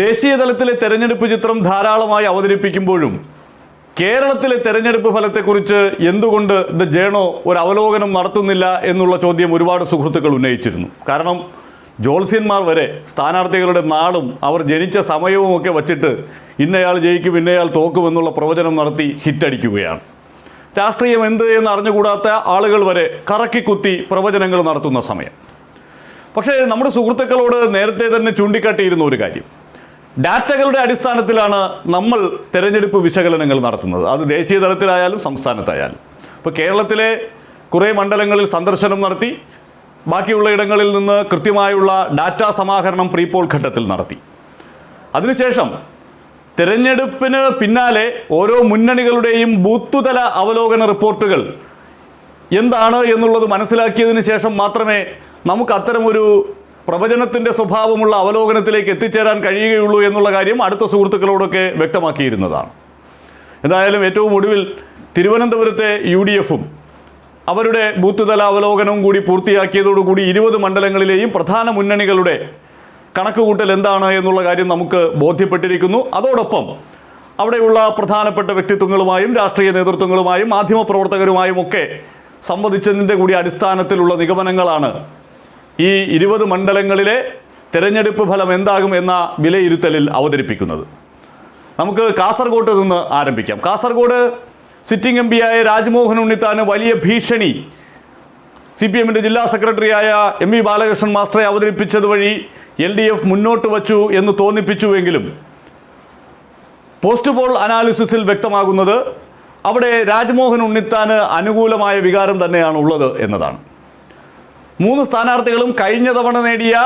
ദേശീയ തലത്തിലെ തെരഞ്ഞെടുപ്പ് ചിത്രം ധാരാളമായി അവതരിപ്പിക്കുമ്പോഴും കേരളത്തിലെ തെരഞ്ഞെടുപ്പ് ഫലത്തെക്കുറിച്ച് എന്തുകൊണ്ട് ദ ജേണോ ഒരു അവലോകനം നടത്തുന്നില്ല എന്നുള്ള ചോദ്യം ഒരുപാട് സുഹൃത്തുക്കൾ ഉന്നയിച്ചിരുന്നു. കാരണം ജോത്സ്യന്മാർ വരെ സ്ഥാനാർത്ഥികളുടെ നാളും അവർ ജനിച്ച സമയവും ഒക്കെ വച്ചിട്ട് ഇന്നയാൾ ജയിക്കും ഇന്നയാൾ തോക്കുമെന്നുള്ള പ്രവചനം നടത്തി ഹിറ്റടിക്കുകയാണ്. രാഷ്ട്രീയം എന്ത് എന്ന് അറിഞ്ഞുകൂടാത്ത ആളുകൾ വരെ കറക്കിക്കുത്തി പ്രവചനങ്ങൾ നടത്തുന്ന സമയം. പക്ഷേ നമ്മുടെ സുഹൃത്തുക്കളോട് നേരത്തെ തന്നെ ചൂണ്ടിക്കാട്ടിയിരുന്ന ഒരു കാര്യം. ഡാറ്റകളുടെ അടിസ്ഥാനത്തിലാണ് നമ്മൾ തിരഞ്ഞെടുപ്പ് വിശകലനങ്ങൾ നടത്തുന്നത്. അത് ദേശീയ തലത്തിലായാലും സംസ്ഥാനത്തായാലും. ഇപ്പോൾ കേരളത്തിലെ കുറേ മണ്ഡലങ്ങളിൽ സന്ദർശനം നടത്തി ബാക്കിയുള്ള ഇടങ്ങളിൽ നിന്ന് കൃത്യമായുള്ള ഡാറ്റാ സമാഹരണം പ്രീപോൾ ഘട്ടത്തിൽ നടത്തി. അതിനുശേഷം തിരഞ്ഞെടുപ്പിന് പിന്നാലെ ഓരോ മുന്നണികളുടെയും ബൂത്തുതല അവലോകന റിപ്പോർട്ടുകൾ എന്താണ് എന്നുള്ളത് മനസ്സിലാക്കിയതിന് ശേഷം മാത്രമേ നമുക്ക് അത്തരമൊരു പ്രവചനത്തിന്റെ സ്വഭാവമുള്ള അവലോകനത്തിലേക്ക് എത്തിച്ചേരാൻ കഴിയുകയുള്ളൂ എന്നുള്ള കാര്യം അടുത്ത സുഹൃത്തുക്കളോടൊക്കെ വ്യക്തമാക്കിയിരുന്നതാണ്. എന്തായാലും ഏറ്റവും ഒടുവിൽ തിരുവനന്തപുരത്തെ യു ഡി എഫും അവരുടെ ബൂത്ത് തല അവലോകനവും കൂടി പൂർത്തിയാക്കിയതോടുകൂടി ഇരുപത് മണ്ഡലങ്ങളിലെയും പ്രധാന മുന്നണികളുടെ കണക്കുകൂട്ടൽ എന്താണ് എന്നുള്ള കാര്യം നമുക്ക് ബോധ്യപ്പെട്ടിരിക്കുന്നു. അതോടൊപ്പം അവിടെയുള്ള പ്രധാനപ്പെട്ട വ്യക്തിത്വങ്ങളുമായും രാഷ്ട്രീയ നേതൃത്വങ്ങളുമായും മാധ്യമപ്രവർത്തകരുമായും ഒക്കെ സംവദിച്ചതിന്റെ കൂടി അടിസ്ഥാനത്തിലുള്ള നിഗമനങ്ങളാണ് ഈ ഇരുപത് മണ്ഡലങ്ങളിലെ തിരഞ്ഞെടുപ്പ് ഫലം എന്താകും എന്ന വിലയിരുത്തലിൽ അവതരിപ്പിക്കുന്നത്. നമുക്ക് കാസർഗോഡ് നിന്ന് ആരംഭിക്കാം. കാസർഗോഡ് സിറ്റിംഗ് എം പിയായ രാജ്മോഹൻ ഉണ്ണിത്താന് വലിയ ഭീഷണി സി പി എമ്മിന്റെ ജില്ലാ സെക്രട്ടറിയായ എം വി ബാലകൃഷ്ണൻ മാസ്റ്ററെ അവതരിപ്പിച്ചത് വഴി എൽ ഡി എഫ് മുന്നോട്ട് വച്ചു എന്ന് തോന്നിപ്പിച്ചുവെങ്കിലും പോസ്റ്റ് പോൾ അനാലിസിസിൽ വ്യക്തമാകുന്നത് അവിടെ രാജ്മോഹൻ ഉണ്ണിത്താന് അനുകൂലമായ വികാരം തന്നെയാണ് ഉള്ളത് എന്നതാണ്. മൂന്ന് സ്ഥാനാർത്ഥികളും കഴിഞ്ഞ തവണ നേടിയ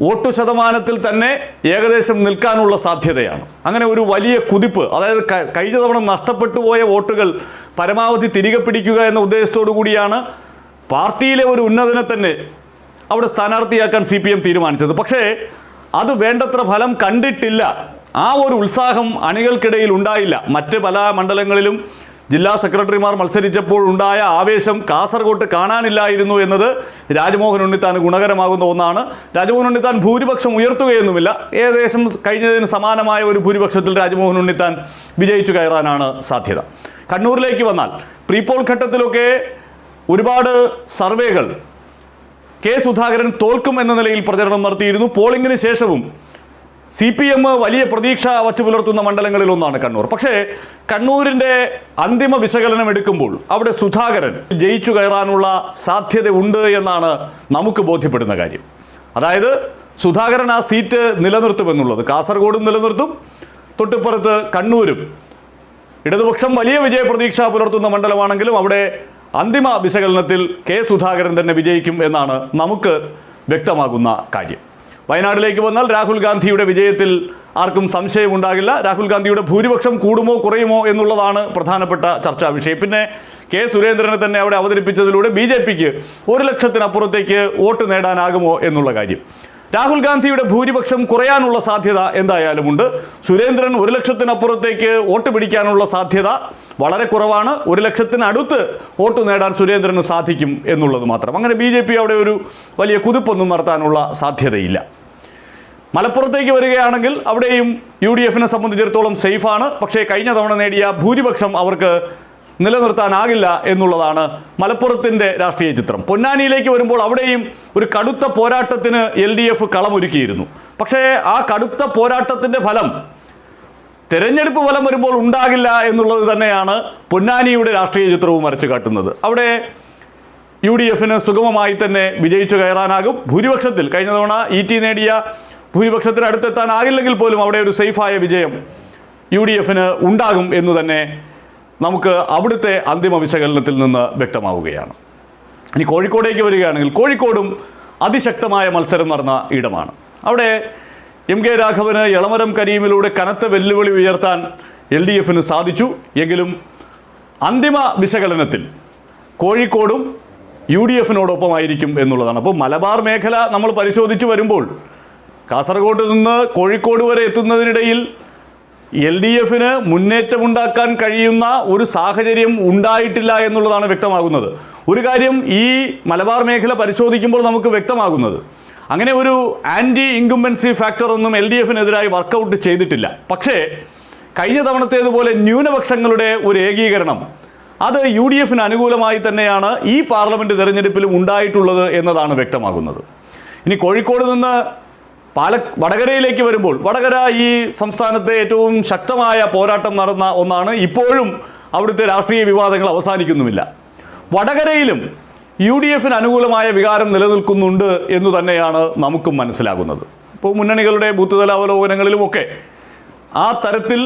വോട്ട് ശതമാനത്തിൽ തന്നെ ഏകദേശം നിൽക്കാനുള്ള സാധ്യതയാണ്. അങ്ങനെ ഒരു വലിയ കുതിപ്പ് അതായത് കഴിഞ്ഞ തവണ നഷ്ടപ്പെട്ടു പോയ വോട്ടുകൾ പരമാവധി തിരികെ പിടിക്കുക എന്ന ഉദ്ദേശത്തോടു കൂടിയാണ് പാർട്ടിയിലെ ഒരു ഉന്നതനെ തന്നെ അവിടെ സ്ഥാനാർത്ഥിയാക്കാൻ സി പി എം തീരുമാനിച്ചത്. പക്ഷേ അത് വേണ്ടത്ര ഫലം കണ്ടിട്ടില്ല. ആ ഒരു ഉത്സാഹം അണികൾക്കിടയിൽ ഉണ്ടായില്ല. മറ്റ് പല മണ്ഡലങ്ങളിലും ജില്ലാ സെക്രട്ടറിമാർ മത്സരിച്ചപ്പോൾ ഉണ്ടായ ആവേശം കാസർഗോട്ട് കാണാനില്ലായിരുന്നു എന്നത് രാജ്മോഹൻ ഉണ്ണിത്താൻ ഗുണകരമാകുന്ന ഒന്നാണ്. രാജ്മോഹൻ ഉണ്ണിത്താൻ ഭൂരിപക്ഷം ഉയർത്തുകയൊന്നുമില്ല. ഏകദേശം കഴിഞ്ഞതിന് സമാനമായ ഒരു ഭൂരിപക്ഷത്തിൽ രാജ്മോഹൻ ഉണ്ണിത്താൻ വിജയിച്ചു കയറാനാണ് സാധ്യത. കണ്ണൂരിലേക്ക് വന്നാൽ പ്രീപോൾ ഘട്ടത്തിലൊക്കെ ഒരുപാട് സർവേകൾ കെ സുധാകരൻ തോൽക്കും എന്ന നിലയിൽ പ്രചരണം നടത്തിയിരുന്നു. പോളിംഗിന് ശേഷവും സി പി എം വലിയ പ്രതീക്ഷ വച്ചു പുലർത്തുന്ന മണ്ഡലങ്ങളിൽ ഒന്നാണ് കണ്ണൂർ. പക്ഷേ കണ്ണൂരിന്റെ അന്തിമ വിശകലനം എടുക്കുമ്പോൾ അവിടെ സുധാകരൻ ജയിച്ചു കയറാനുള്ള സാധ്യത ഉണ്ട് എന്നാണ് നമുക്ക് ബോധ്യപ്പെടുന്ന കാര്യം. അതായത് സുധാകരൻ ആ സീറ്റ് നിലനിർത്തുമെന്നുള്ളത്. കാസർഗോഡും നിലനിർത്തും. തൊട്ടിപ്പുറത്ത് കണ്ണൂരും. ഇടതുപക്ഷം വലിയ വിജയപ്രതീക്ഷ പുലർത്തുന്ന മണ്ഡലമാണെങ്കിലും അവിടെ അന്തിമ വിശകലനത്തിൽ കെ സുധാകരൻ തന്നെ വിജയിക്കും എന്നാണ് നമുക്ക് വ്യക്തമാകുന്ന കാര്യം. വയനാട്ടിലേക്ക് വന്നാൽ രാഹുൽ ഗാന്ധിയുടെ വിജയത്തിൽ ആർക്കും സംശയമുണ്ടാകില്ല. രാഹുൽ ഗാന്ധിയുടെ ഭൂരിപക്ഷം കൂടുമോ കുറയുമോ എന്നുള്ളതാണ് പ്രധാനപ്പെട്ട ചർച്ചാ വിഷയം. പിന്നെ കെ സുരേന്ദ്രനെ തന്നെ അവിടെ അവതരിപ്പിച്ചതിലൂടെ ബി ജെ പിക്ക് ഒരു ലക്ഷത്തിനപ്പുറത്തേക്ക് വോട്ട് നേടാനാകുമോ എന്നുള്ള കാര്യം. രാഹുൽ ഗാന്ധിയുടെ ഭൂരിപക്ഷം കുറയാനുള്ള സാധ്യത എന്തായാലുമുണ്ട്. സുരേന്ദ്രൻ ഒരു ലക്ഷത്തിനപ്പുറത്തേക്ക് വോട്ട് പിടിക്കാനുള്ള സാധ്യത വളരെ കുറവാണ്. ഒരു ലക്ഷത്തിനടുത്ത് വോട്ട് നേടാൻ സുരേന്ദ്രന് സാധിക്കും എന്നുള്ളത് മാത്രം. അങ്ങനെ ബി അവിടെ ഒരു വലിയ കുതിപ്പൊന്നും നടത്താനുള്ള സാധ്യതയില്ല. മലപ്പുറത്തേക്ക് വരികയാണെങ്കിൽ അവിടെയും യു ഡി എഫിനെ സംബന്ധിച്ചിടത്തോളം സേഫാണ്. പക്ഷേ കഴിഞ്ഞ തവണ നേടിയ ഭൂരിപക്ഷം അവർക്ക് നിലനിർത്താനാകില്ല എന്നുള്ളതാണ് മലപ്പുറത്തിന്റെ രാഷ്ട്രീയ ചിത്രം. പൊന്നാനിയിലേക്ക് വരുമ്പോൾ അവിടെയും ഒരു കടുത്ത പോരാട്ടത്തിന് എൽ ഡി എഫ് കളമൊരുക്കിയിരുന്നു. പക്ഷേ ആ കടുത്ത പോരാട്ടത്തിന്റെ ഫലം തെരഞ്ഞെടുപ്പ് ഫലം വരുമ്പോൾ ഉണ്ടാകില്ല എന്നുള്ളത് തന്നെയാണ് പൊന്നാനിയുടെ രാഷ്ട്രീയ ചിത്രവും വരച്ചു കാട്ടുന്നത് അവിടെ യു ഡി എഫിന് സുഗമമായി തന്നെ വിജയിച്ചു കയറാനാകും. ഭൂരിപക്ഷത്തിൽ കഴിഞ്ഞ തവണ ഇ ടി നേടിയ ഭൂരിപക്ഷത്തിന് അടുത്തെത്താനാകില്ലെങ്കിൽ പോലും അവിടെ ഒരു സേഫായ വിജയം യു ഡി എഫിന് ഉണ്ടാകും എന്ന് തന്നെ നമുക്ക് അവിടുത്തെ അന്തിമ വിശകലനത്തിൽ നിന്ന് വ്യക്തമാവുകയാണ്. ഇനി കോഴിക്കോടേക്ക് വരികയാണെങ്കിൽ കോഴിക്കോടും അതിശക്തമായ മത്സരം നടന്ന ഇടമാണ്. അവിടെ എം കെ രാഘവന് എളമരം കരീമിലൂടെ കനത്ത വെല്ലുവിളി ഉയർത്താൻ എൽ ഡി എഫിന് സാധിച്ചു. എങ്കിലും അന്തിമ വിശകലനത്തിൽ കോഴിക്കോടും യു ഡി എഫിനോടൊപ്പമായിരിക്കും എന്നുള്ളതാണ്. അപ്പോൾ മലബാർ മേഖല നമ്മൾ പരിശോധിച്ച് വരുമ്പോൾ കാസർഗോഡ് നിന്ന് കോഴിക്കോട് വരെ എത്തുന്നതിനിടയിൽ എൽ ഡി എഫിന് മുന്നേറ്റമുണ്ടാക്കാൻ കഴിയുന്ന ഒരു സാഹചര്യം ഉണ്ടായിട്ടില്ല എന്നുള്ളതാണ് വ്യക്തമാകുന്നത്. ഒരു കാര്യം ഈ മലബാർ മേഖല പരിശോധിക്കുമ്പോൾ നമുക്ക് വ്യക്തമാകുന്നത്. അങ്ങനെ ഒരു ആന്റി ഇൻകുംബൻസി ഫാക്ടർ ഒന്നും എൽ ഡി എഫിനെതിരായി വർക്കൗട്ട് ചെയ്തിട്ടില്ല. പക്ഷേ കഴിഞ്ഞ തവണത്തേതുപോലെ ന്യൂനപക്ഷങ്ങളുടെ ഒരു ഏകീകരണം അത് യു ഡി എഫിന് അനുകൂലമായി തന്നെയാണ് ഈ പാർലമെന്റ് തെരഞ്ഞെടുപ്പിലും ഉണ്ടായിട്ടുള്ളത് എന്നതാണ് വ്യക്തമാകുന്നത്. ഇനി കോഴിക്കോട് നിന്ന് പാല വടകരയിലേക്ക് വരുമ്പോൾ വടകര ഈ സംസ്ഥാനത്തെ ഏറ്റവും ശക്തമായ പോരാട്ടം നടന്ന ഒന്നാണ് ഇപ്പോഴും അവിടുത്തെ രാഷ്ട്രീയ വിവാദങ്ങൾ അവസാനിക്കുന്നുമില്ല. വടകരയിലും യു ഡി എഫിന് അനുകൂലമായ വികാരം നിലനിൽക്കുന്നുണ്ട് എന്ന് തന്നെയാണ് നമുക്കും മനസ്സിലാകുന്നത്. ഇപ്പോൾ മുന്നണികളുടെ ബൂത്തുതല അവലോകനങ്ങളിലുമൊക്കെ ആ തരത്തിൽ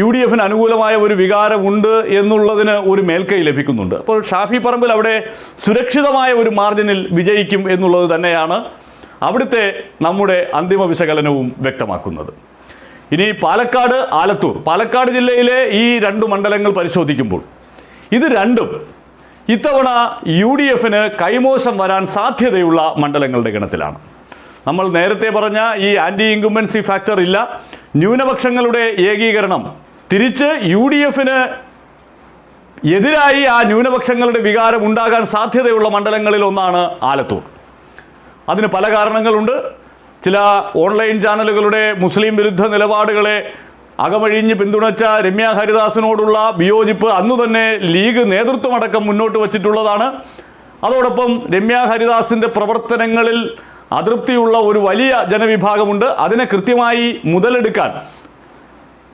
യു ഡി എഫിന് അനുകൂലമായ ഒരു വികാരമുണ്ട് എന്നുള്ളതിന് ഒരു മേൽക്കൈ ലഭിക്കുന്നുണ്ട്. അപ്പോൾ ഷാഫി പറമ്പിൽ അവിടെ സുരക്ഷിതമായ ഒരു മാർജിനിൽ വിജയിക്കും എന്നുള്ളത് തന്നെയാണ് അവിടുത്തെ നമ്മുടെ അന്തിമ വിശകലനവും വ്യക്തമാക്കുന്നത്. ഇനി പാലക്കാട് ആലത്തൂർ. പാലക്കാട് ജില്ലയിലെ ഈ രണ്ട് മണ്ഡലങ്ങൾ പരിശോധിക്കുമ്പോൾ ഇത് രണ്ടും ഇത്തവണ യു ഡി എഫിന് കൈമോശം വരാൻ സാധ്യതയുള്ള മണ്ഡലങ്ങളുടെ ഗണത്തിലാണ്. നമ്മൾ നേരത്തെ പറഞ്ഞ ഈ ആന്റി ഇൻകുംബൻസി ഫാക്ടർ ഇല്ല. ന്യൂനപക്ഷങ്ങളുടെ ഏകീകരണം തിരിച്ച് യു ഡി എഫിന് എതിരായി ആ ന്യൂനപക്ഷങ്ങളുടെ വികാരം ഉണ്ടാകാൻ സാധ്യതയുള്ള മണ്ഡലങ്ങളിൽ ഒന്നാണ് ആലത്തൂർ. അതിന് പല കാരണങ്ങളുണ്ട്. ചില ഓൺലൈൻ ചാനലുകളുടെ മുസ്ലിം വിരുദ്ധ നിലപാടുകളെ അകമഴിഞ്ഞ് പിന്തുണച്ച രമ്യ ഹരിദാസിനോടുള്ള വിയോജിപ്പ് അന്നു തന്നെ ലീഗ് നേതൃത്വമടക്കം മുന്നോട്ട് വച്ചിട്ടുള്ളതാണ്. അതോടൊപ്പം രമ്യ ഹരിദാസിന്റെ പ്രവർത്തനങ്ങളിൽ അതൃപ്തിയുള്ള ഒരു വലിയ ജനവിഭാഗമുണ്ട്. അതിനെ കൃത്യമായി മുതലെടുക്കാൻ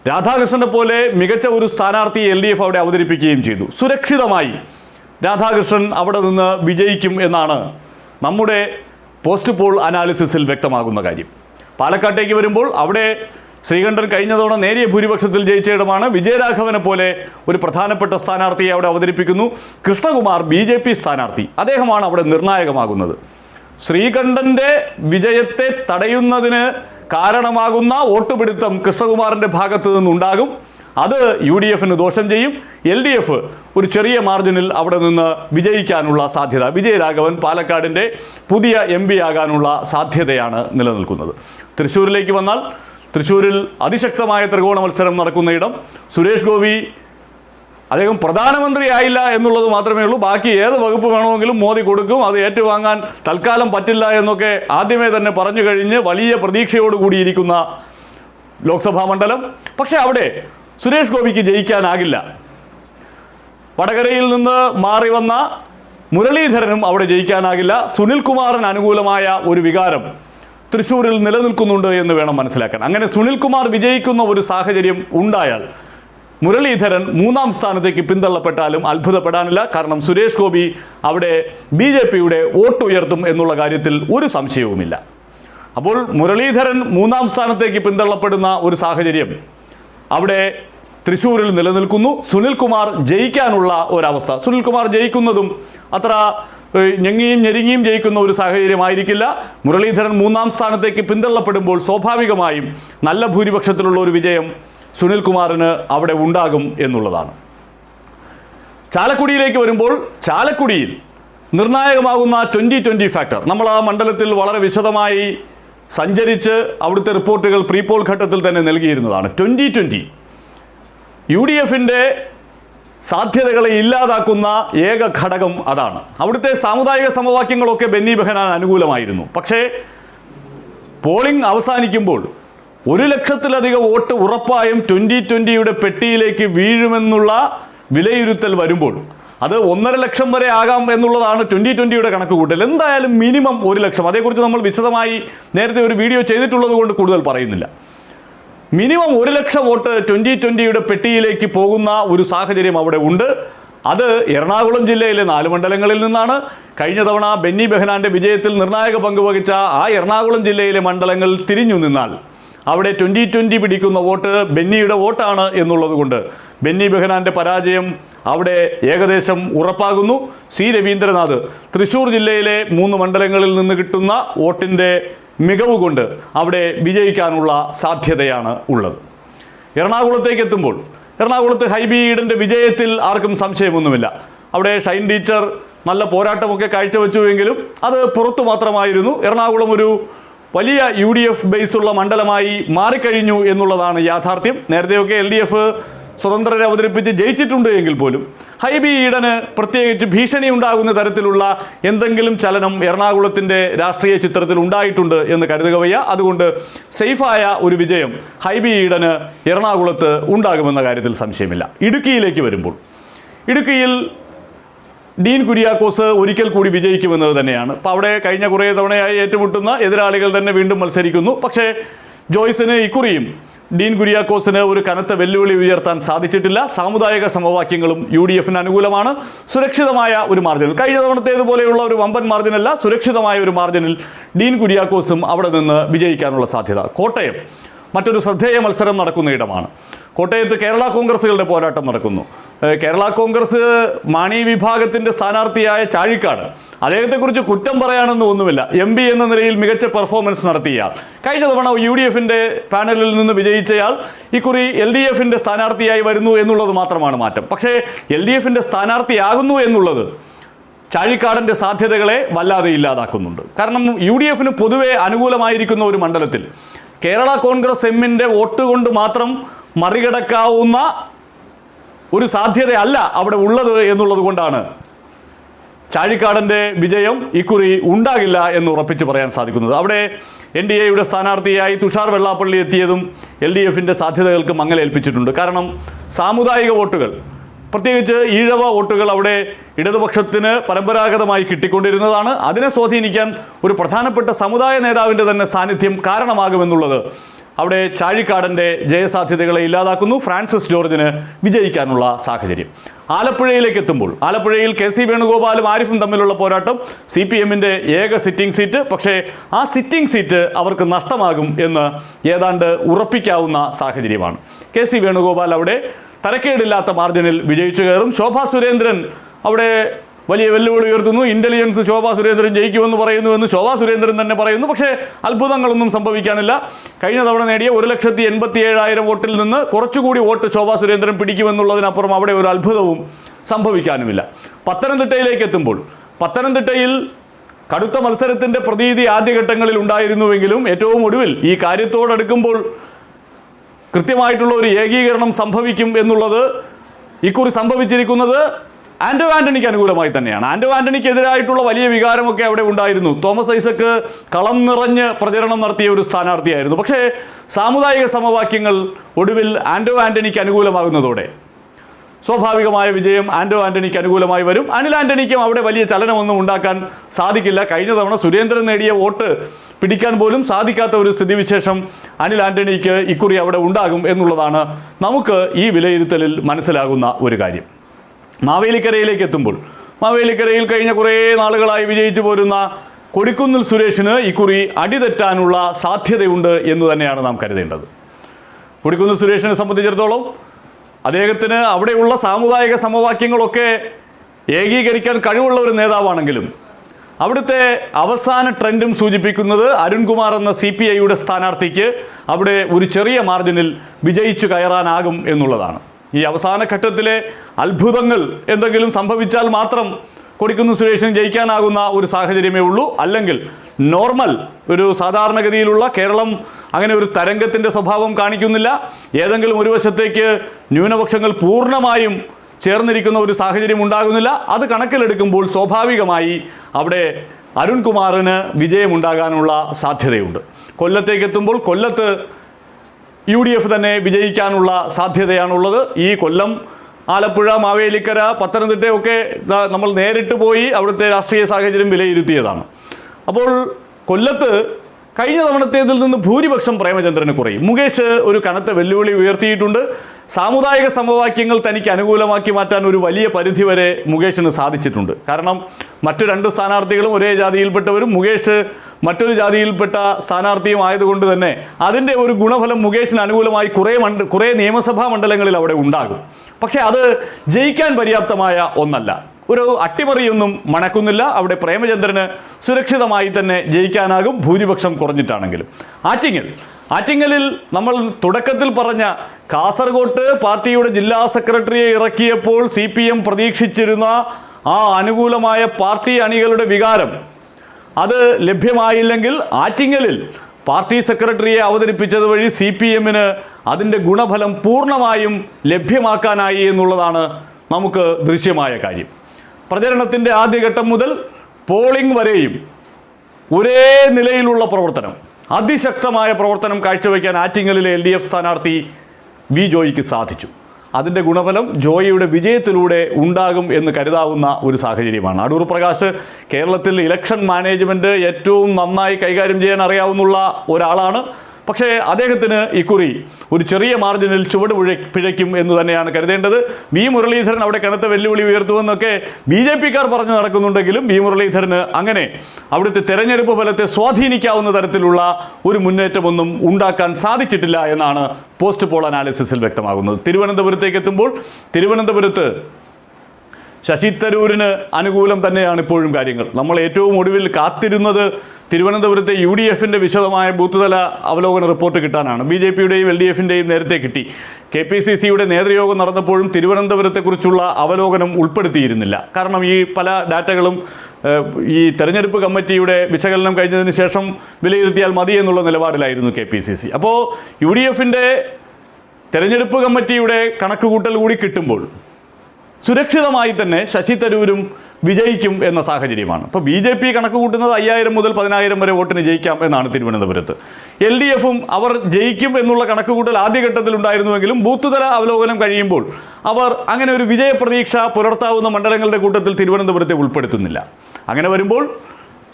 രാധാകൃഷ്ണനെ പോലെ മികച്ച ഒരു സ്ഥാനാർത്ഥി എൽ ഡി എഫ് അവിടെ അവതരിപ്പിക്കുകയും ചെയ്തു. സുരക്ഷിതമായി രാധാകൃഷ്ണൻ അവിടെ നിന്ന് വിജയിക്കും എന്നാണ് നമ്മുടെ പോസ്റ്റ് പോൾ അനാലിസിസിൽ വ്യക്തമാകുന്ന കാര്യം. പാലക്കാട്ടേക്ക് വരുമ്പോൾ അവിടെ ശ്രീകണ്ഠൻ കഴിഞ്ഞ തവണ നേരിയ ഭൂരിപക്ഷത്തിൽ ജയിച്ചയിടമാണ് വിജയരാഘവനെ പോലെ ഒരു പ്രധാനപ്പെട്ട സ്ഥാനാർത്ഥിയെ അവിടെ അവതരിപ്പിക്കുന്നു. കൃഷ്ണകുമാർ ബി ജെ പി സ്ഥാനാർത്ഥി. അദ്ദേഹമാണ് അവിടെ നിർണായകമാകുന്നത്. ശ്രീകണ്ഠന്റെ വിജയത്തെ തടയുന്നതിന് കാരണമാകുന്ന വോട്ടുപിടുത്തം കൃഷ്ണകുമാറിന്റെ ഭാഗത്തു നിന്നുണ്ടാകും. അത് യു ഡി എഫിന് ദോഷം ചെയ്യും. എൽ ഡി എഫ് ഒരു ചെറിയ മാർജിനിൽ അവിടെ നിന്ന് വിജയിക്കാനുള്ള സാധ്യത. വിജയരാഘവൻ പാലക്കാടിന്റെ പുതിയ എം പി ആകാനുള്ള സാധ്യതയാണ് നിലനിൽക്കുന്നത്. തൃശ്ശൂരിലേക്ക് വന്നാൽ തൃശ്ശൂരിൽ അതിശക്തമായ ത്രികോണ മത്സരം നടക്കുന്ന ഇടം. സുരേഷ് ഗോപി അദ്ദേഹം പ്രധാനമന്ത്രി ആയില്ല എന്നുള്ളത് മാത്രമേ ഉള്ളൂ. ബാക്കി ഏത് വകുപ്പ് വേണമെങ്കിലും മോദി കൊടുക്കും. അത് ഏറ്റുവാങ്ങാൻ തൽക്കാലം പറ്റില്ല എന്നൊക്കെ ആദ്യമേ തന്നെ പറഞ്ഞു കഴിഞ്ഞ് വലിയ പ്രതീക്ഷയോടുകൂടിയിരിക്കുന്ന ലോക്സഭാ മണ്ഡലം. പക്ഷേ അവിടെ സുരേഷ് ഗോപിക്ക് ജയിക്കാനാകില്ല. വടകരയിൽ നിന്ന് മാറി വന്ന മുരളീധരനും അവിടെ ജയിക്കാനാകില്ല. സുനിൽകുമാറിന് അനുകൂലമായ ഒരു വികാരം തൃശ്ശൂരിൽ നിലനിൽക്കുന്നുണ്ട് എന്ന് വേണം മനസ്സിലാക്കാൻ. അങ്ങനെ സുനിൽകുമാർ വിജയിക്കുന്ന ഒരു സാഹചര്യം ഉണ്ടായാൽ മുരളീധരൻ മൂന്നാം സ്ഥാനത്തേക്ക് പിന്തള്ളപ്പെട്ടാലും അത്ഭുതപ്പെടാനില്ല. കാരണം സുരേഷ് ഗോപി അവിടെ ബി ജെ പിയുടെ വോട്ട് ഉയർത്തും എന്നുള്ള കാര്യത്തിൽ ഒരു സംശയവുമില്ല. അപ്പോൾ മുരളീധരൻ മൂന്നാം സ്ഥാനത്തേക്ക് പിന്തള്ളപ്പെടുന്ന ഒരു സാഹചര്യം അവിടെ തൃശ്ശൂരിൽ നിലനിൽക്കുന്നു. സുനിൽകുമാർ ജയിക്കാനുള്ള ഒരവസ്ഥ. സുനിൽകുമാർ ജയിക്കുന്നതും അത്ര ഞെങ്ങിയും ഞെരുങ്ങിയും ജയിക്കുന്ന ഒരു സാഹചര്യമായിരിക്കില്ല. മുരളീധരൻ മൂന്നാം സ്ഥാനത്തേക്ക് പിന്തള്ളപ്പെടുമ്പോൾ സ്വാഭാവികമായും നല്ല ഭൂരിപക്ഷത്തിലുള്ള ഒരു വിജയം സുനിൽകുമാറിന് അവിടെ ഉണ്ടാകും എന്നുള്ളതാണ്. ചാലക്കുടിയിലേക്ക് വരുമ്പോൾ ചാലക്കുടിയിൽ നിർണായകമാകുന്ന ട്വന്റി ട്വന്റി ഫാക്ടർ. നമ്മൾ ആ മണ്ഡലത്തിൽ വളരെ വിശദമായി സഞ്ചരിച്ച് അവിടുത്തെ റിപ്പോർട്ടുകൾ പ്രീപോൾ ഘട്ടത്തിൽ തന്നെ നൽകിയിരുന്നതാണ്. ട്വന്റി ട്വന്റി യു ഡി എഫിന്റെ സാധ്യതകളെ ഇല്ലാതാക്കുന്ന ഏക ഘടകം അതാണ്. അവിടുത്തെ സാമുദായിക സമവാക്യങ്ങളൊക്കെ ബെന്നി ബെഹനാൻ അനുകൂലമായിരുന്നു. പക്ഷേ പോളിംഗ് അവസാനിക്കുമ്പോൾ ഒരു ലക്ഷത്തിലധികം വോട്ട് ഉറപ്പായും ട്വന്റി ട്വന്റിയുടെ പെട്ടിയിലേക്ക് വീഴുമെന്നുള്ള വിലയിരുത്തൽ വരുമ്പോൾ അത് ഒന്നര ലക്ഷം വരെ ആകാം എന്നുള്ളതാണ് ട്വന്റി ട്വന്റിയുടെ കണക്ക് കൂട്ടൽ എന്തായാലും മിനിമം ഒരു ലക്ഷം. അതേക്കുറിച്ച് നമ്മൾ വിശദമായി നേരത്തെ ഒരു വീഡിയോ ചെയ്തിട്ടുള്ളത് കൊണ്ട് കൂടുതൽ പറയുന്നില്ല. മിനിമം ഒരു ലക്ഷം വോട്ട് ട്വന്റി ട്വന്റിയുടെ പെട്ടിയിലേക്ക് പോകുന്ന ഒരു സാഹചര്യം അവിടെ ഉണ്ട്. അത് എറണാകുളം ജില്ലയിലെ നാല് മണ്ഡലങ്ങളിൽ നിന്നാണ്. കഴിഞ്ഞ തവണ ബെന്നി ബെഹനാന്റെ വിജയത്തിൽ നിർണായക പങ്കുവഹിച്ച ആ എറണാകുളം ജില്ലയിലെ മണ്ഡലങ്ങൾ തിരിഞ്ഞു നിന്നാൽ അവിടെ ട്വന്റി ട്വന്റി പിടിക്കുന്ന വോട്ട് ബെന്നിയുടെ വോട്ടാണ് എന്നുള്ളത് കൊണ്ട് ബെന്നി ബെഹനാന്റെ പരാജയം അവിടെ ഏകദേശം ഉറപ്പാകുന്നു. സി രവീന്ദ്രനാഥ് തൃശ്ശൂർ ജില്ലയിലെ മൂന്ന് മണ്ഡലങ്ങളിൽ നിന്ന് കിട്ടുന്ന വോട്ടിന്റെ മികവ് കൊണ്ട് അവിടെ വിജയിക്കാനുള്ള സാധ്യതയാണ് ഉള്ളത്. എറണാകുളത്തേക്ക് എത്തുമ്പോൾ എറണാകുളത്ത് ഹൈബി ഈഡന്റെ വിജയത്തിൽ ആർക്കും സംശയമൊന്നുമില്ല. അവിടെ ഷൈൻ ടീച്ചർ നല്ല പോരാട്ടമൊക്കെ കാഴ്ചവെച്ചുവെങ്കിലും അത് പുറത്തു മാത്രമായിരുന്നു. എറണാകുളം ഒരു വലിയ യു ഡി എഫ് ബേസുള്ള മണ്ഡലമായി മാറിക്കഴിഞ്ഞു എന്നുള്ളതാണ് യാഥാർത്ഥ്യം. നേരത്തെയൊക്കെ എൽ ഡി എഫ് സ്വതന്ത്രരെ അവതരിപ്പിച്ച് ജയിച്ചിട്ടുണ്ട് എങ്കിൽ പോലും. ഹൈബി ഈഡന് പ്രത്യേകിച്ച് ഭീഷണി ഉണ്ടാകുന്ന തരത്തിലുള്ള എന്തെങ്കിലും ചലനം എറണാകുളത്തിന്റെ രാഷ്ട്രീയ ചിത്രത്തിൽ ഉണ്ടായിട്ടുണ്ട് എന്ന് കരുതുക വയ്യ. അതുകൊണ്ട് സേഫായ ഒരു വിജയം ഹൈബി ഈഡന് എറണാകുളത്ത് ഉണ്ടാകുമെന്ന കാര്യത്തിൽ സംശയമില്ല. ഇടുക്കിയിലേക്ക് വരുമ്പോൾ. ഇടുക്കിയിൽ ഡീൻ കുര്യാക്കോസ് ഒരിക്കൽ കൂടി വിജയിക്കുമെന്നത് തന്നെയാണ്. അപ്പോൾ അവിടെ കഴിഞ്ഞ കുറേ തവണയായി ഏറ്റുമുട്ടുന്ന എതിരാളികൾ തന്നെ വീണ്ടും മത്സരിക്കുന്നു. പക്ഷേ ജോയ്സിന് ഇക്കുറിയും ഡീൻ കുര്യാക്കോസിന് ഒരു കനത്ത വെല്ലുവിളി ഉയർത്താൻ സാധിച്ചിട്ടില്ല. സാമുദായിക സമവാക്യങ്ങളും യു ഡി എഫിന് അനുകൂലമാണ്. സുരക്ഷിതമായ ഒരു മാർജിനിൽ കഴിഞ്ഞ തവണത്തേതുപോലെയുള്ള ഒരു വമ്പൻ മാർജിനല്ല സുരക്ഷിതമായ ഒരു മാർജിനിൽ ഡീൻ കുര്യാക്കോസും അവിടെ നിന്ന് വിജയിക്കാനുള്ള സാധ്യത. കോട്ടയം മറ്റൊരു ശ്രദ്ധേയ മത്സരം നടക്കുന്ന ഇടമാണ്. കോട്ടയത്ത് കേരള കോൺഗ്രസുകളുടെ പോരാട്ടം നടക്കുന്നു. കേരള കോൺഗ്രസ് മാണി വിഭാഗത്തിന്റെ സ്ഥാനാർത്ഥിയായ ചാഴിക്കാട് അദ്ദേഹത്തെക്കുറിച്ച് കുറ്റം പറയാനൊന്നും ഒന്നുമില്ല. എം പി എന്ന നിലയിൽ മികച്ച പെർഫോമൻസ് നടത്തിയ കഴിഞ്ഞ തവണ യു ഡി എഫിന്റെ പാനലിൽ നിന്ന് വിജയിച്ചയാൾ ഇക്കുറി എൽ ഡി എഫിന്റെ സ്ഥാനാർത്ഥിയായി വരുന്നു എന്നുള്ളത് മാത്രമാണ് മാറ്റം. പക്ഷേ എൽ ഡി എഫിന്റെ സ്ഥാനാർത്ഥിയാകുന്നു എന്നുള്ളത് ചാഴിക്കാടന്റെ സാധ്യതകളെ വല്ലാതെ ഇല്ലാതാക്കുന്നുണ്ട്. കാരണം യു ഡി എഫിന് പൊതുവെ അനുകൂലമായിരിക്കുന്ന ഒരു മണ്ഡലത്തിൽ കേരള കോൺഗ്രസ് എമ്മിന്റെ വോട്ട് കൊണ്ട് മാത്രം മറികടക്കാവുന്ന ഒരു സാധ്യതയല്ല അവിടെ ഉള്ളത് എന്നുള്ളത് കൊണ്ടാണ്. ചാഴിക്കാടന്റെ വിജയം ഇക്കുറി ഉണ്ടാകില്ല എന്ന് ഉറപ്പിച്ച് പറയാൻ സാധിക്കുന്നത്. അവിടെ എൻ ഡി എയുടെ സ്ഥാനാർത്ഥിയായി തുഷാർ വെള്ളാപ്പള്ളി എത്തിയതും എൽ ഡി എഫിന്റെ സാധ്യതകൾക്ക് മങ്ങലേൽപ്പിച്ചിട്ടുണ്ട് കാരണം സാമുദായിക വോട്ടുകൾ പ്രത്യേകിച്ച് ഈഴവ വോട്ടുകൾ അവിടെ ഇടതുപക്ഷത്തിന് പരമ്പരാഗതമായി കിട്ടിക്കൊണ്ടിരുന്നതാണ്. അതിനെ സ്വാധീനിക്കാൻ ഒരു പ്രധാനപ്പെട്ട സമുദായ നേതാവിന്റെ തന്നെ സാന്നിധ്യം കാരണമാകുമെന്നുള്ളത് അവിടെ ചാഴിക്കാടന്റെ ജയസാധ്യതകളെ ഇല്ലാതാക്കുന്നു. ഫ്രാൻസിസ് ജോർജിന് വിജയിക്കാനുള്ള സാഹചര്യം. ആലപ്പുഴയിലേക്ക് എത്തുമ്പോൾ ആലപ്പുഴയിൽ കെ സി വേണുഗോപാലും ആരിഫും തമ്മിലുള്ള പോരാട്ടം സി പി എമ്മിന്റെ ഏക സിറ്റിംഗ് സീറ്റ്. പക്ഷേ ആ സിറ്റിംഗ് സീറ്റ് അവർക്ക് നഷ്ടമാകും എന്ന് ഏതാണ്ട് ഉറപ്പിക്കാവുന്ന സാഹചര്യമാണ്. കെ സി വേണുഗോപാൽ അവിടെ തരക്കേടില്ലാത്ത മാർജിനിൽ വിജയിച്ചു കയറും. ശോഭാ സുരേന്ദ്രൻ അവിടെ വലിയ വെല്ലുവിളി ഉയർത്തുന്നു. ഇന്റലിജൻസ് ശോഭാ സുരേന്ദ്രൻ ജയിക്കുമെന്ന് പറയുന്നു എന്ന് ശോഭാ സുരേന്ദ്രൻ തന്നെ പറയുന്നു. പക്ഷേ അത്ഭുതങ്ങളൊന്നും സംഭവിക്കാനില്ല. കഴിഞ്ഞ തവണ നേടിയ ഒരു ലക്ഷത്തി എൺപത്തി ഏഴായിരം വോട്ടിൽ നിന്ന് കുറച്ചുകൂടി വോട്ട് ശോഭാ സുരേന്ദ്രൻ പിടിക്കുമെന്നുള്ളതിനപ്പുറം അവിടെ ഒരു അത്ഭുതവും സംഭവിക്കാനുമില്ല. പത്തനംതിട്ടയിലേക്ക് എത്തുമ്പോൾ പത്തനംതിട്ടയിൽ കടുത്ത മത്സരത്തിന്റെ പ്രതീതി ആദ്യഘട്ടങ്ങളിൽ ഉണ്ടായിരുന്നുവെങ്കിലും ഏറ്റവും ഒടുവിൽ ഈ കാര്യത്തോടടുക്കുമ്പോൾ കൃത്യമായിട്ടുള്ള ഒരു ഏകീകരണം സംഭവിക്കും എന്നുള്ളത് ഇക്കുറി സംഭവിച്ചിരിക്കുന്നത് ആൻഡോ ആന്റണിക്ക് അനുകൂലമായി തന്നെയാണ്. ആൻഡോ ആന്റണിക്ക് എതിരായിട്ടുള്ള വലിയ വികാരമൊക്കെ അവിടെ ഉണ്ടായിരുന്നു. തോമസ് ഐസക്ക് കളം നിറഞ്ഞ് പ്രചരണം നടത്തിയ ഒരു സ്ഥാനാർത്ഥിയായിരുന്നു. പക്ഷേ സാമുദായിക സമവാക്യങ്ങൾ ഒടുവിൽ ആൻഡോ ആന്റണിക്ക് അനുകൂലമാകുന്നതോടെ സ്വാഭാവികമായ വിജയം ആൻഡോ ആന്റണിക്ക് അനുകൂലമായി വരും. അനിൽ ആന്റണിക്കും അവിടെ വലിയ ചലനമൊന്നും ഉണ്ടാക്കാൻ സാധിക്കില്ല. കഴിഞ്ഞ തവണ സുരേന്ദ്രൻ നേടിയ വോട്ട് പിടിക്കാൻ പോലും സാധിക്കാത്ത ഒരു സ്ഥിതിവിശേഷം അനിൽ ആന്റണിക്ക് ഇക്കുറി അവിടെ ഉണ്ടാകും എന്നുള്ളതാണ് നമുക്ക് ഈ വിലയിരുത്തലിൽ മനസ്സിലാകുന്ന ഒരു കാര്യം. മാവേലിക്കരയിലേക്ക് എത്തുമ്പോൾ മാവേലിക്കരയിൽ കഴിഞ്ഞ കുറേ നാളുകളായി വിജയിച്ചു പോരുന്ന കൊടിക്കുന്നിൽ സുരേഷിന് ഇക്കുറി അടിതെറ്റാനുള്ള സാധ്യതയുണ്ട് എന്ന് തന്നെയാണ് നാം കരുതേണ്ടത്. കൊടിക്കുന്നിൽ സുരേഷിനെ സംബന്ധിച്ചിടത്തോളം അദ്ദേഹത്തിന് അവിടെയുള്ള സാമുദായിക സമവാക്യങ്ങളൊക്കെ ഏകീകരിക്കാൻ കഴിവുള്ള ഒരു നേതാവാണെങ്കിലും അവിടുത്തെ അവസാന ട്രെൻഡും സൂചിപ്പിക്കുന്നത് അരുൺകുമാർ എന്ന സി പി ഐയുടെ സ്ഥാനാർത്ഥിക്ക് അവിടെ ഒരു ചെറിയ മാർജിനിൽ വിജയിച്ചു കയറാനാകും എന്നുള്ളതാണ്. ഈ അവസാന ഘട്ടത്തിലെ അത്ഭുതങ്ങൾ എന്തെങ്കിലും സംഭവിച്ചാൽ മാത്രം കൊടിക്കുന്ന് സുരേഷിന് ജയിക്കാനാകുന്ന ഒരു സാഹചര്യമേ ഉള്ളൂ. അല്ലെങ്കിൽ നോർമൽ ഒരു സാധാരണഗതിയിലുള്ള കേരളം അങ്ങനെ ഒരു തരംഗത്തിന്റെ സ്വഭാവം കാണിക്കുന്നില്ല. ഏതെങ്കിലും ഒരു വശത്തേക്ക് ന്യൂനപക്ഷങ്ങൾ പൂർണമായും ചേർന്നിരിക്കുന്ന ഒരു സാഹചര്യം ഉണ്ടാകുന്നില്ല. അത് കണക്കിലെടുക്കുമ്പോൾ സ്വാഭാവികമായി അവിടെ അരുൺകുമാറിന് വിജയമുണ്ടാകാനുള്ള സാധ്യതയുണ്ട്. കൊല്ലത്തേക്ക് എത്തുമ്പോൾ കൊല്ലത്ത് യു ഡി എഫ് തന്നെ വിജയിക്കാനുള്ള സാധ്യതയാണുള്ളത്. ഈ കൊല്ലം ആലപ്പുഴ മാവേലിക്കര പത്തനംതിട്ടയൊക്കെ നമ്മൾ നേരിട്ട് പോയി അവിടുത്തെ രാഷ്ട്രീയ സാഹചര്യം വിലയിരുത്തിയതാണ്. അപ്പോൾ കൊല്ലത്ത് കഴിഞ്ഞ തവണത്തേതിൽ നിന്ന് ഭൂരിപക്ഷം പ്രേമചന്ദ്രന് കുറയും. മുകേഷ് ഒരു കനത്ത വെല്ലുവിളി ഉയർത്തിയിട്ടുണ്ട്. സാമുദായിക സമവാക്യങ്ങൾ തനിക്ക് അനുകൂലമാക്കി മാറ്റാൻ ഒരു വലിയ പരിധി വരെ മുകേഷിന് സാധിച്ചിട്ടുണ്ട്. കാരണം മറ്റു രണ്ട് സ്ഥാനാർത്ഥികളും ഒരേ ജാതിയിൽപ്പെട്ടവരും മുകേഷ് മറ്റൊരു ജാതിയിൽപ്പെട്ട സ്ഥാനാർത്ഥിയും ആയതുകൊണ്ട് തന്നെ അതിന്റെ ഒരു ഗുണഫലം മുകേഷിന് അനുകൂലമായി കുറേ മണ്ഡ കുറേ നിയമസഭാ മണ്ഡലങ്ങളിൽ അവിടെ ഉണ്ടാകും. പക്ഷേ അത് ജയിക്കാൻ പര്യാപ്തമായ ഒന്നല്ല. ഒരു അട്ടിമറിയൊന്നും മണക്കുന്നില്ല. അവിടെ പ്രേമചന്ദ്രന് സുരക്ഷിതമായി തന്നെ ജയിക്കാനാകും. ഭൂരിപക്ഷം കുറഞ്ഞിട്ടാണെങ്കിലും. ആറ്റിങ്ങൽ. ആറ്റിങ്ങലിൽ നമ്മൾ തുടക്കത്തിൽ പറഞ്ഞ കാസർഗോട്ട് പാർട്ടിയുടെ ജില്ലാ സെക്രട്ടറിയെ ഇറക്കിയപ്പോൾ സി പി എം പ്രതീക്ഷിച്ചിരുന്ന ആ അനുകൂലമായ പാർട്ടി അണികളുടെ വികാരം അത് ലഭ്യമായില്ലെങ്കിൽ ആറ്റിങ്ങലിൽ പാർട്ടി സെക്രട്ടറിയെ അവതരിപ്പിച്ചത് വഴി സി പി എമ്മിന് അതിന്റെ ഗുണഫലം പൂർണമായും ലഭ്യമാക്കാനായി എന്നുള്ളതാണ് നമുക്ക് ദൃശ്യമായ കാര്യം. പ്രചരണത്തിന്റെ ആദ്യഘട്ടം മുതൽ പോളിംഗ് വരെയും ഒരേ നിലയിലുള്ള പ്രവർത്തനം അതിശക്തമായ പ്രവർത്തനം കാഴ്ചവെക്കാൻ ആറ്റിങ്ങലിലെ എൽ ഡി എഫ് സ്ഥാനാർത്ഥി വി ജോയിക്ക് സാധിച്ചു. അതിന്റെ ഗുണഫലം ജോയിയുടെ വിജയത്തിലൂടെ ഉണ്ടാകും എന്ന് കരുതാവുന്ന ഒരു സാഹചര്യമാണ്. അടൂർ പ്രകാശ് കേരളത്തിൽ ഇലക്ഷൻ മാനേജ്മെന്റ് ഏറ്റവും നന്നായി കൈകാര്യം ചെയ്യാൻ അറിയാവുന്ന ഒരാളാണ്. പക്ഷേ അദ്ദേഹത്തിന് ഇക്കുറി ഒരു ചെറിയ മാർജിനിൽ ചുവട് പിഴ പിഴയ്ക്കും എന്ന് തന്നെയാണ് കരുതേണ്ടത്. വി മുരളീധരൻ അവിടെ കനത്ത വെല്ലുവിളി ഉയർത്തുമെന്നൊക്കെ ബി ജെ പിക്കാർ പറഞ്ഞു നടക്കുന്നുണ്ടെങ്കിലും വി മുരളീധരന് അങ്ങനെ അവിടുത്തെ തെരഞ്ഞെടുപ്പ് ഫലത്തെ സ്വാധീനിക്കാവുന്ന തരത്തിലുള്ള ഒരു മുന്നേറ്റമൊന്നും ഉണ്ടാക്കാൻ സാധിച്ചിട്ടില്ല എന്നാണ് പോസ്റ്റ് പോൾ അനാലിസിസിൽ വ്യക്തമാകുന്നത്. തിരുവനന്തപുരത്തേക്ക് എത്തുമ്പോൾ തിരുവനന്തപുരത്ത് ശശി തരൂരിന് അനുകൂലം തന്നെയാണ് ഇപ്പോഴും കാര്യങ്ങൾ. നമ്മൾ ഏറ്റവും ഒടുവിൽ കാത്തിരുന്നത് തിരുവനന്തപുരത്തെ യു ഡി എഫിന്റെ വിശദമായ ബൂത്ത് തല അവലോകന റിപ്പോർട്ട് കിട്ടാനാണ്. ബി ജെ പിയുടെയും എൽ ഡി എഫിന്റെയും നേരത്തെ കിട്ടി. കെ പി സി സിയുടെ നേതൃയോഗം നടന്നപ്പോഴും തിരുവനന്തപുരത്തെക്കുറിച്ചുള്ള അവലോകനം ഉൾപ്പെടുത്തിയിരുന്നില്ല. കാരണം ഈ പല ഡാറ്റകളും ഈ തെരഞ്ഞെടുപ്പ് കമ്മിറ്റിയുടെ വിശകലനം കഴിഞ്ഞതിന് ശേഷം വിലയിരുത്തിയാൽ മതി എന്നുള്ള നിലപാടിലായിരുന്നു കെ പി സി സി. അപ്പോൾ യു ഡി എഫിന്റെ തെരഞ്ഞെടുപ്പ് കമ്മിറ്റിയുടെ കണക്കുകൂട്ടൽ കൂടി കിട്ടുമ്പോൾ സുരക്ഷിതമായി തന്നെ ശശി തരൂരും വിജയിക്കും എന്ന സാഹചര്യമാണ്. ഇപ്പോൾ ബി ജെ പി കണക്ക് കൂട്ടുന്നത് അയ്യായിരം മുതൽ പതിനായിരം വരെ വോട്ടിന് ജയിക്കാം എന്നാണ് തിരുവനന്തപുരത്ത്. എൽ ഡി എഫും അവർ ജയിക്കും എന്നുള്ള കണക്കുകൂട്ടൽ ആദ്യഘട്ടത്തിൽ ഉണ്ടായിരുന്നുവെങ്കിലും ബൂത്ത് തല അവലോകനം കഴിയുമ്പോൾ അവർ അങ്ങനെ ഒരു വിജയപ്രതീക്ഷ പുലർത്താവുന്ന മണ്ഡലങ്ങളുടെ കൂട്ടത്തിൽ തിരുവനന്തപുരത്തെ ഉൾപ്പെടുത്തുന്നില്ല. അങ്ങനെ വരുമ്പോൾ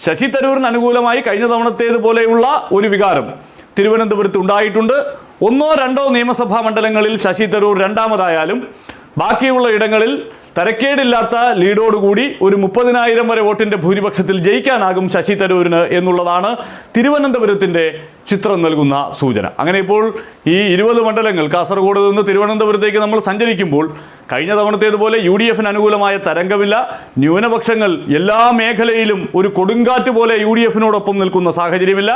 ശശി തരൂരിന് അനുകൂലമായി കഴിഞ്ഞ തവണത്തേതുപോലെയുള്ള ഒരു വികാരം തിരുവനന്തപുരത്ത് ഉണ്ടായിട്ടുണ്ട്. ഒന്നോ രണ്ടോ നിയമസഭാ മണ്ഡലങ്ങളിൽ ശശി തരൂർ രണ്ടാമതായാലും ബാക്കിയുള്ള ഇടങ്ങളിൽ തരക്കേടില്ലാത്ത ലീഡോടുകൂടി ഒരു മുപ്പതിനായിരം വരെ വോട്ടിന്റെ ഭൂരിപക്ഷത്തിൽ ജയിക്കാനാകും ശശി തരൂരിന് എന്നുള്ളതാണ് തിരുവനന്തപുരത്തിന്റെ ചിത്രം നൽകുന്ന സൂചന. അങ്ങനെ ഇപ്പോൾ ഈ ഇരുപത് മണ്ഡലങ്ങൾ കാസർഗോഡ് നിന്ന് തിരുവനന്തപുരത്തേക്ക് നമ്മൾ സഞ്ചരിക്കുമ്പോൾ കഴിഞ്ഞ തവണത്തേതുപോലെ യു ഡി എഫിന് അനുകൂലമായ തരംഗമില്ല. ന്യൂനപക്ഷങ്ങൾ എല്ലാ മേഖലയിലും ഒരു കൊടുങ്കാറ്റ് പോലെ യു ഡി എഫിനോടൊപ്പം നിൽക്കുന്ന സാഹചര്യമില്ല.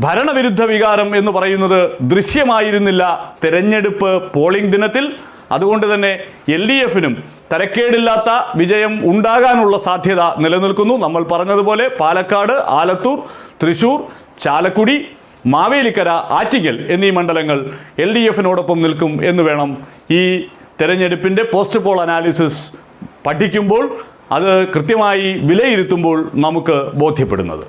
ഭരണവിരുദ്ധ വികാരം എന്ന് പറയുന്നത് ദൃശ്യമായിരുന്നില്ല തെരഞ്ഞെടുപ്പ് പോളിംഗ് ദിനത്തിൽ. അതുകൊണ്ട് തന്നെ എൽ ഡി എഫിനും തരക്കേടില്ലാത്ത വിജയം ഉണ്ടാകാനുള്ള സാധ്യത നിലനിൽക്കുന്നു. നമ്മൾ പറഞ്ഞതുപോലെ പാലക്കാട് ആലത്തൂർ തൃശൂർ ചാലക്കുടി മാവേലിക്കര ആറ്റിങ്ങൽ എന്നീ മണ്ഡലങ്ങൾ എൽ ഡി എഫിനോടൊപ്പം നിൽക്കും എന്ന് വേണം ഈ തെരഞ്ഞെടുപ്പിന്റെ പോസ്റ്റ് പോൾ അനാലിസിസ് പഠിക്കുമ്പോൾ. അത് കൃത്യമായി വിലയിരുത്തുമ്പോൾ നമുക്ക് ബോധ്യപ്പെടുന്നത്.